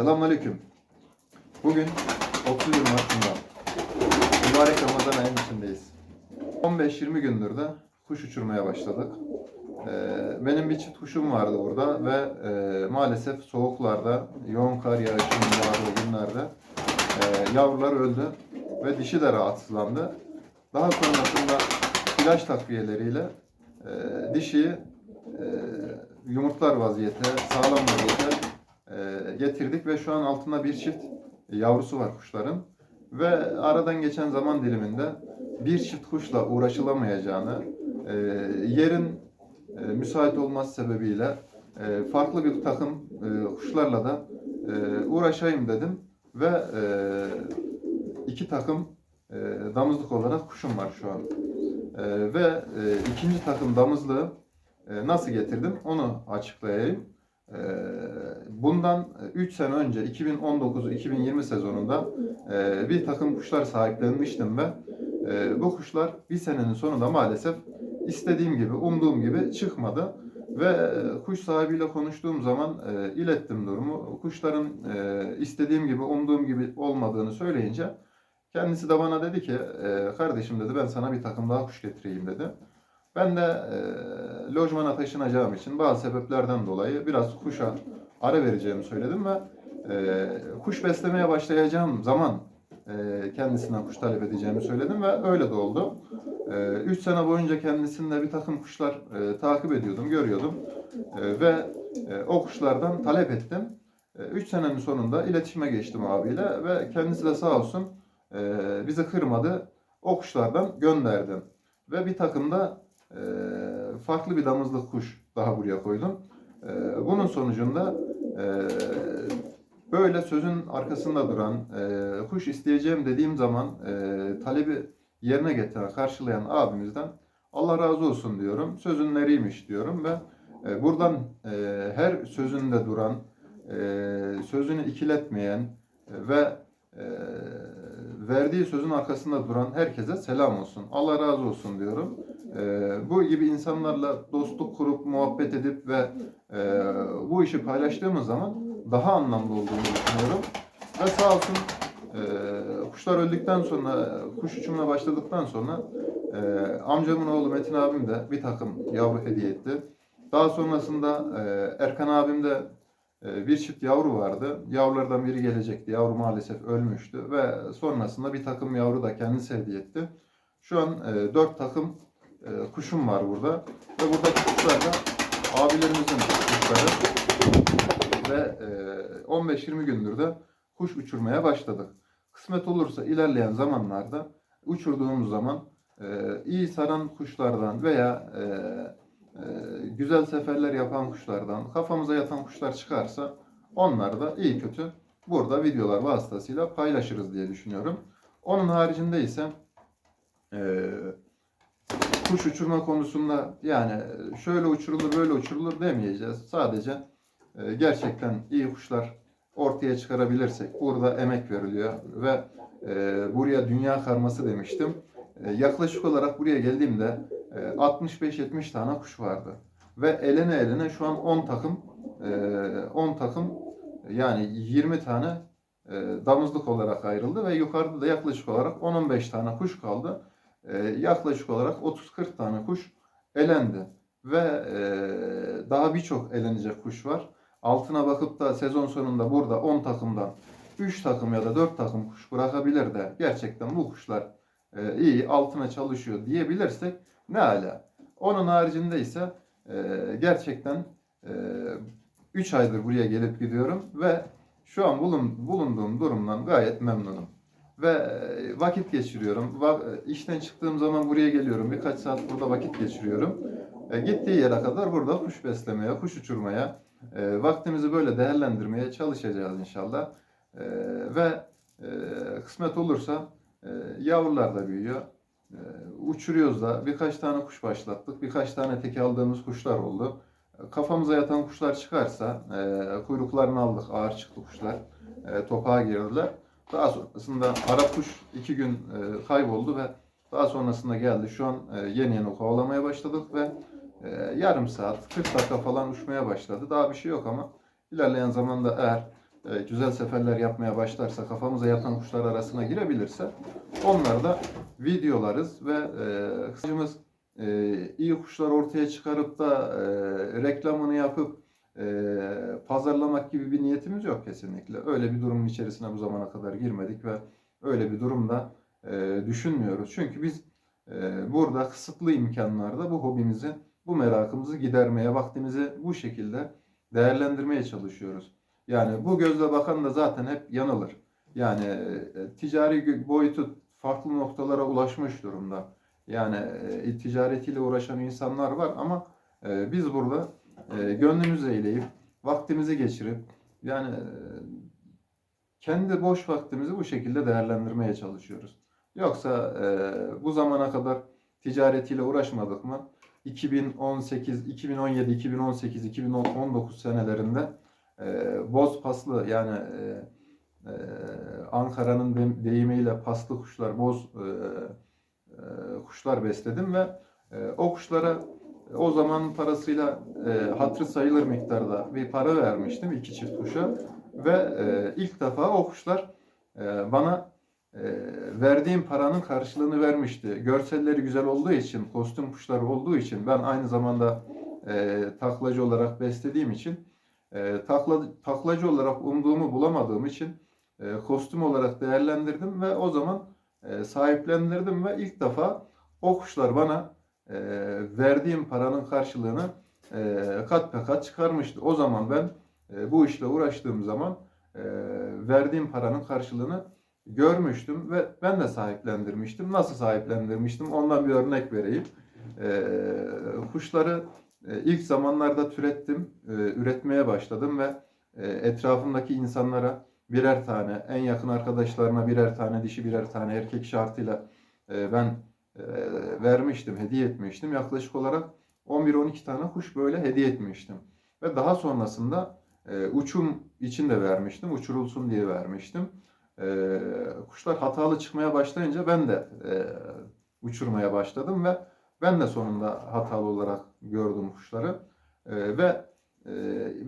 Selamünaleyküm. Bugün 31 Mart'ında mübarek Ramazan ayının içindeyiz. 15-20 gündür de kuş uçurmaya başladık. Ee, benim bir çift kuşum vardı burada ve e, maalesef soğuklarda, yoğun kar yağışının yağdığı günlerde e, yavrular öldü ve dişi de rahatsızlandı. Daha sonrasında ilaç takviyeleriyle e, dişiyi e, yumurtlar vaziyete, sağlam vaziyete getirdik ve şu an altında bir çift yavrusu var kuşların. Ve aradan geçen zaman diliminde bir çift kuşla uğraşılamayacağını, e, yerin e, müsait olması sebebiyle e, farklı bir takım e, kuşlarla da e, uğraşayım dedim ve e, iki takım e, damızlık olarak kuşum var şu an. E, ve e, ikinci takım damızlığı e, nasıl getirdim onu açıklayayım. E, bundan 3 sene önce 2019-2020 sezonunda e, bir takım kuşlar sahiplenmiştim ve e, bu kuşlar bir senenin sonunda maalesef istediğim gibi, umduğum gibi çıkmadı. Ve e, kuş sahibiyle konuştuğum zaman e, ilettim durumu. Kuşların e, istediğim gibi, umduğum gibi olmadığını söyleyince kendisi de bana dedi ki, e, kardeşim dedi ben sana bir takım daha kuş getireyim dedi. Ben de e, lojmana taşınacağım için bazı sebeplerden dolayı biraz kuşa ara vereceğimi söyledim ve e, kuş beslemeye başlayacağım zaman e, kendisinden kuş talep edeceğimi söyledim ve öyle de oldu. 3 sene boyunca kendisinde bir takım kuşlar e, takip ediyordum, görüyordum E, ve e, o kuşlardan talep ettim. 3 senenin sonunda iletişime geçtim abiyle ve kendisi de sağ olsun e, bizi kırmadı. O kuşlardan gönderdim. Ve bir takım da e, farklı bir damızlık kuş daha buraya koydum. E, bunun sonucunda e, böyle sözün arkasında duran, e, kuş isteyeceğim dediğim zaman e, talebi yerine getiren, karşılayan abimizden Allah razı olsun diyorum. Sözün nereymiş diyorum ve e, buradan e, her sözünde duran, e, sözünü ikiletmeyen e, ve e, verdiği sözün arkasında duran herkese selam olsun. Allah razı olsun diyorum. E, bu gibi insanlarla dostluk kurup muhabbet edip ve e, bu işi paylaştığımız zaman daha anlamlı olduğunu düşünüyorum. Ve sağ olsun e, kuşlar öldükten sonra, kuş uçumuna başladıktan sonra e, amcamın oğlu Metin abim de bir takım yavru hediye etti. Daha sonrasında e, Erkan abim de e, bir çift yavru vardı. Yavrulardan biri gelecekti. Yavru maalesef ölmüştü ve sonrasında bir takım yavru da kendisi hediye etti. Şu an e, dört takım e, kuşum var burada ve buradaki kuşlar da abilerimizin kuşları ve e, 15-20 gündür de kuş uçurmaya başladık. Kısmet olursa ilerleyen zamanlarda uçurduğumuz zaman e, iyi saran kuşlardan veya e, e, güzel seferler yapan kuşlardan, kafamıza yatan kuşlar çıkarsa onları da iyi kötü burada videolar vasıtasıyla paylaşırız diye düşünüyorum. Onun haricinde ise e, kuş uçurma konusunda yani şöyle uçurulur böyle uçurulur demeyeceğiz. Sadece e, gerçekten iyi kuşlar ortaya çıkarabilirsek burada emek veriliyor ve e, buraya dünya karması demiştim. E, yaklaşık olarak buraya geldiğimde e, 65-70 tane kuş vardı. Ve elene elene şu an 10 takım e, 10 takım yani 20 tane e, damızlık olarak ayrıldı ve yukarıda da yaklaşık olarak 10-15 tane kuş kaldı. E, yaklaşık olarak 30-40 tane kuş elendi ve e, daha birçok elenecek kuş var. Altına bakıp da sezon sonunda burada 10 takımdan 3 takım ya da 4 takım kuş bırakabilir de gerçekten bu kuşlar e, iyi altına çalışıyor diyebilirsek ne ala. Onun haricinde ise e, gerçekten 3 aydır buraya gelip gidiyorum ve şu an bulun, bulunduğum durumdan gayet memnunum. Ve e, vakit geçiriyorum. Va- e, işten çıktığım zaman buraya geliyorum. Birkaç saat burada vakit geçiriyorum. E, gittiği yere kadar burada kuş beslemeye, kuş uçurmaya, e, vaktimizi böyle değerlendirmeye çalışacağız inşallah. E, ve e, kısmet olursa e, yavrular da büyüyor. E, uçuruyoruz da birkaç tane kuş başlattık. Birkaç tane teke aldığımız kuşlar oldu. Kafamıza yatan kuşlar çıkarsa e, kuyruklarını aldık. Ağır çıktı kuşlar. E, topağa girdiler. Daha sonrasında Arap kuş iki gün e, kayboldu ve daha sonrasında geldi. Şu an e, yeni yeni kovalamaya başladık ve e, yarım saat, 40 dakika falan uçmaya başladı. Daha bir şey yok ama ilerleyen zamanda eğer e, güzel seferler yapmaya başlarsa, kafamıza yatan kuşlar arasına girebilirse onları da videolarız ve e, kısacımız e, iyi kuşlar ortaya çıkarıp da e, reklamını yapıp e, pazarlamak gibi bir niyetimiz yok kesinlikle. Öyle bir durumun içerisine bu zamana kadar girmedik ve öyle bir durumda e, düşünmüyoruz. Çünkü biz e, burada kısıtlı imkanlarda bu hobimizi, bu merakımızı gidermeye, vaktimizi bu şekilde değerlendirmeye çalışıyoruz. Yani bu gözle bakan da zaten hep yanılır. Yani e, ticari boyutu farklı noktalara ulaşmış durumda. Yani e, ticaretiyle uğraşan insanlar var ama e, biz burada e, gönlümüzü eğleyip, vaktimizi geçirip, yani e, kendi boş vaktimizi bu şekilde değerlendirmeye çalışıyoruz. Yoksa e, bu zamana kadar ticaretiyle uğraşmadık mı? 2018, 2017, 2018, 2019 senelerinde e, boz paslı yani e, e, Ankara'nın de- deyimiyle paslı kuşlar, boz e, e, kuşlar besledim ve e, o kuşlara o zaman parasıyla e, hatırı sayılır miktarda bir para vermiştim iki çift kuşa ve e, ilk defa o kuşlar e, bana e, verdiğim paranın karşılığını vermişti. Görselleri güzel olduğu için, kostüm kuşları olduğu için ben aynı zamanda e, taklacı olarak beslediğim için e, takla, taklacı olarak umduğumu bulamadığım için e, kostüm olarak değerlendirdim ve o zaman e, sahiplendirdim ve ilk defa o kuşlar bana e, verdiğim paranın karşılığını e, kat be kat çıkarmıştı. O zaman ben e, bu işle uğraştığım zaman e, verdiğim paranın karşılığını görmüştüm ve ben de sahiplendirmiştim. Nasıl sahiplendirmiştim? Ondan bir örnek vereyim. E, kuşları e, ilk zamanlarda türettim, e, üretmeye başladım ve e, etrafımdaki insanlara birer tane, en yakın arkadaşlarına birer tane, dişi birer tane erkek şartıyla e, ben vermiştim, hediye etmiştim. Yaklaşık olarak 11-12 tane kuş böyle hediye etmiştim. Ve daha sonrasında e, uçum için de vermiştim, uçurulsun diye vermiştim. E, kuşlar hatalı çıkmaya başlayınca ben de e, uçurmaya başladım ve ben de sonunda hatalı olarak gördüm kuşları. E, ve e,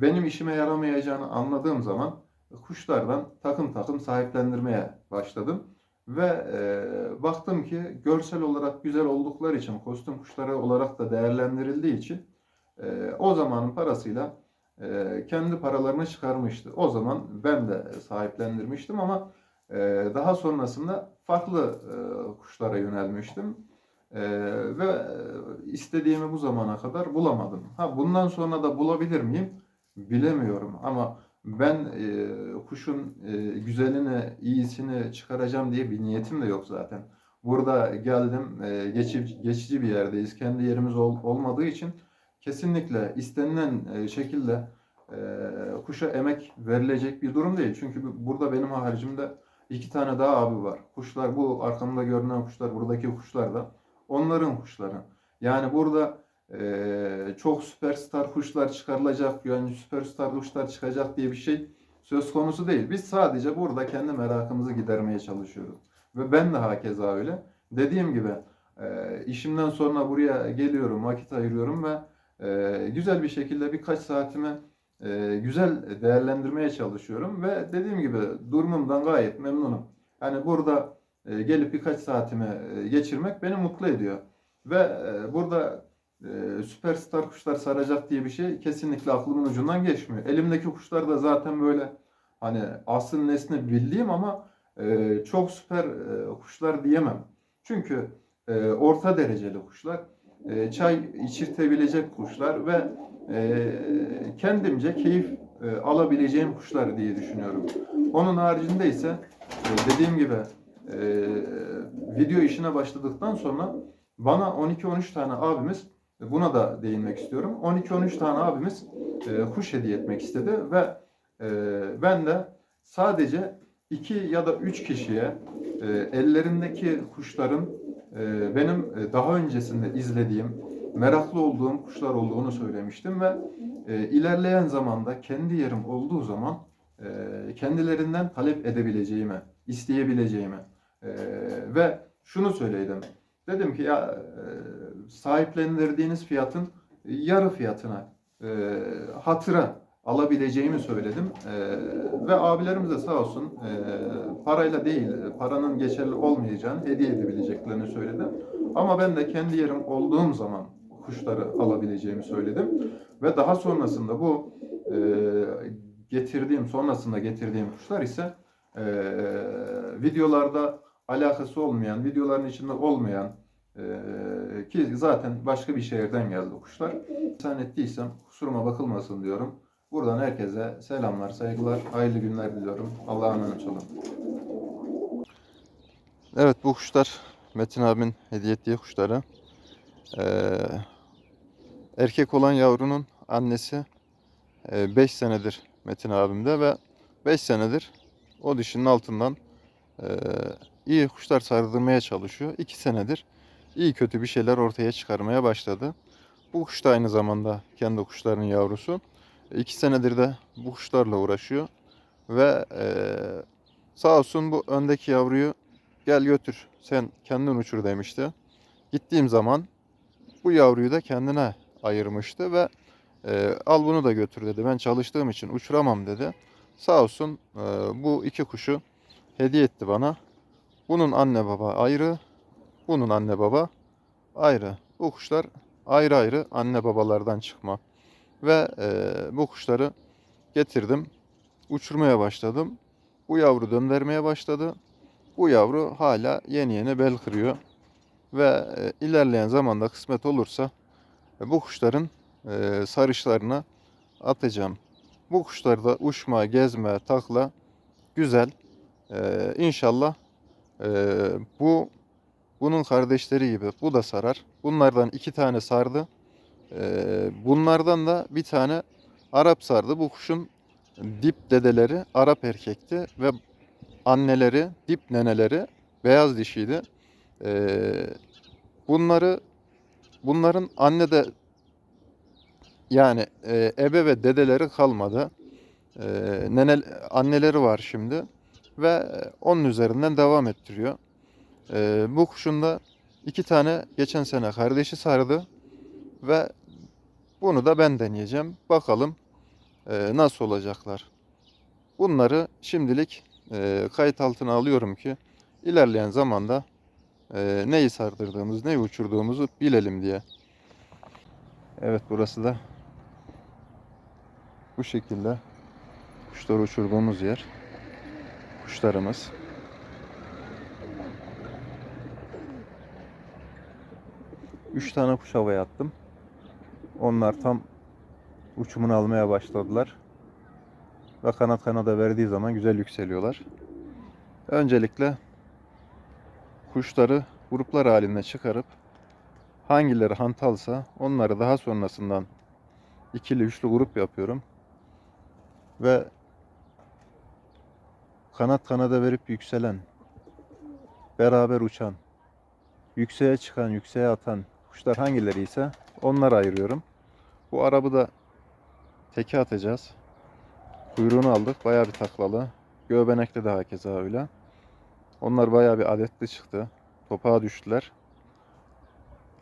benim işime yaramayacağını anladığım zaman kuşlardan takım takım sahiplendirmeye başladım. Ve e, baktım ki görsel olarak güzel oldukları için, kostüm kuşları olarak da değerlendirildiği için e, o zamanın parasıyla e, kendi paralarını çıkarmıştı. O zaman ben de sahiplendirmiştim ama e, daha sonrasında farklı e, kuşlara yönelmiştim. E, ve e, istediğimi bu zamana kadar bulamadım. Ha bundan sonra da bulabilir miyim? Bilemiyorum ama ben e, kuşun e, güzelini, iyisini çıkaracağım diye bir niyetim de yok zaten. Burada geldim, e, geçici, geçici bir yerdeyiz. Kendi yerimiz ol- olmadığı için kesinlikle istenilen e, şekilde e, kuşa emek verilecek bir durum değil. Çünkü bu- burada benim haricimde iki tane daha abi var. Kuşlar bu arkamda görünen kuşlar, buradaki kuşlar da onların kuşları. Yani burada ee, çok süperstar kuşlar çıkarılacak, yani süperstar kuşlar çıkacak diye bir şey söz konusu değil. Biz sadece burada kendi merakımızı gidermeye çalışıyoruz. Ve ben de hakeza öyle. Dediğim gibi e, işimden sonra buraya geliyorum, vakit ayırıyorum ve e, güzel bir şekilde birkaç saatimi e, güzel değerlendirmeye çalışıyorum. Ve dediğim gibi durumumdan gayet memnunum. Yani burada e, gelip birkaç saatimi e, geçirmek beni mutlu ediyor. Ve e, burada e, süperstar kuşlar saracak diye bir şey kesinlikle aklımın ucundan geçmiyor. Elimdeki kuşlar da zaten böyle hani asıl nesni bildiğim ama e, çok süper e, kuşlar diyemem. Çünkü e, orta dereceli kuşlar, e, çay içirtebilecek kuşlar ve e, kendimce keyif e, alabileceğim kuşlar diye düşünüyorum. Onun haricinde ise e, dediğim gibi e, video işine başladıktan sonra bana 12-13 tane abimiz Buna da değinmek istiyorum. 12-13 tane abimiz e, kuş hediye etmek istedi ve e, ben de sadece 2 ya da 3 kişiye e, ellerindeki kuşların e, benim e, daha öncesinde izlediğim, meraklı olduğum kuşlar olduğunu söylemiştim ve e, ilerleyen zamanda kendi yerim olduğu zaman e, kendilerinden talep edebileceğimi, isteyebileceğimi e, ve şunu söyledim. Dedim ki ya e, sahiplendirdiğiniz fiyatın yarı fiyatına e, hatıra alabileceğimi söyledim. Ee, ve abilerimiz de sağ olsun e, parayla değil, paranın geçerli olmayacağını hediye edebileceklerini söyledim. Ama ben de kendi yerim olduğum zaman kuşları alabileceğimi söyledim. Ve daha sonrasında bu e, getirdiğim, sonrasında getirdiğim kuşlar ise e, videolarda alakası olmayan, videoların içinde olmayan e, ki zaten başka bir şehirden geldi kuşlar. İhsan ettiysem kusuruma bakılmasın diyorum. Buradan herkese selamlar, saygılar, hayırlı günler diliyorum. Allah'a emanet olun. Evet bu kuşlar Metin abinin hediye ettiği kuşları. Ee, erkek olan yavrunun annesi 5 senedir Metin abimde ve 5 senedir o dişinin altından e, iyi kuşlar sardırmaya çalışıyor. 2 senedir iyi kötü bir şeyler ortaya çıkarmaya başladı. Bu kuş da aynı zamanda kendi kuşlarının yavrusu. 2 senedir de bu kuşlarla uğraşıyor ve e, sağ olsun bu öndeki yavruyu gel götür sen kendin uçur demişti. Gittiğim zaman bu yavruyu da kendine ayırmıştı ve e, al bunu da götür dedi. Ben çalıştığım için uçuramam dedi. Sağ olsun e, bu iki kuşu hediye etti bana. Bunun anne baba ayrı, bunun anne baba ayrı. Bu kuşlar ayrı ayrı anne babalardan çıkma. Ve e, bu kuşları getirdim, uçurmaya başladım. Bu yavru döndürmeye başladı. Bu yavru hala yeni yeni bel kırıyor. Ve e, ilerleyen zamanda kısmet olursa e, bu kuşların e, sarışlarını atacağım. Bu kuşlarda uçma, gezme, takla güzel. E, inşallah e, bu bunun kardeşleri gibi bu da sarar. Bunlardan iki tane sardı. E, bunlardan da bir tane Arap sardı. Bu kuşun dip dedeleri Arap erkekti ve anneleri, dip neneleri beyaz dişiydi. E, bunları bunların anne de yani e, ebe ve dedeleri kalmadı. E, nene, anneleri var şimdi ve e, onun üzerinden devam ettiriyor. E, bu kuşun da iki tane geçen sene kardeşi sardı ve bunu da ben deneyeceğim. Bakalım e, nasıl olacaklar. Bunları şimdilik e, kayıt altına alıyorum ki ilerleyen zamanda e, neyi sardırdığımız, neyi uçurduğumuzu bilelim diye. Evet burası da bu şekilde kuşları uçurduğumuz yer. Kuşlarımız. Üç tane kuş havaya attım. Onlar tam uçumunu almaya başladılar. Ve kanat kanada verdiği zaman güzel yükseliyorlar. Öncelikle kuşları gruplar halinde çıkarıp hangileri hantalsa onları daha sonrasından ikili üçlü grup yapıyorum. Ve kanat kanada verip yükselen, beraber uçan, yükseğe çıkan, yükseğe atan kuşlar hangileri ise onları ayırıyorum. Bu arabı da teke atacağız. Kuyruğunu aldık. Bayağı bir taklalı. Göbenekli de hakeza öyle. Onlar bayağı bir adetli çıktı. Topağa düştüler.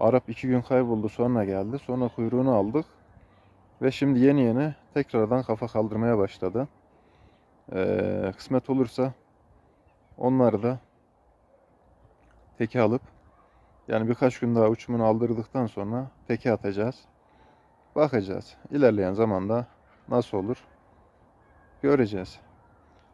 Arap iki gün kayboldu sonra geldi. Sonra kuyruğunu aldık. Ve şimdi yeni yeni tekrardan kafa kaldırmaya başladı. Ee, kısmet olursa onları da teke alıp yani birkaç gün daha uçumunu aldırdıktan sonra teke atacağız. Bakacağız. İlerleyen zamanda nasıl olur göreceğiz.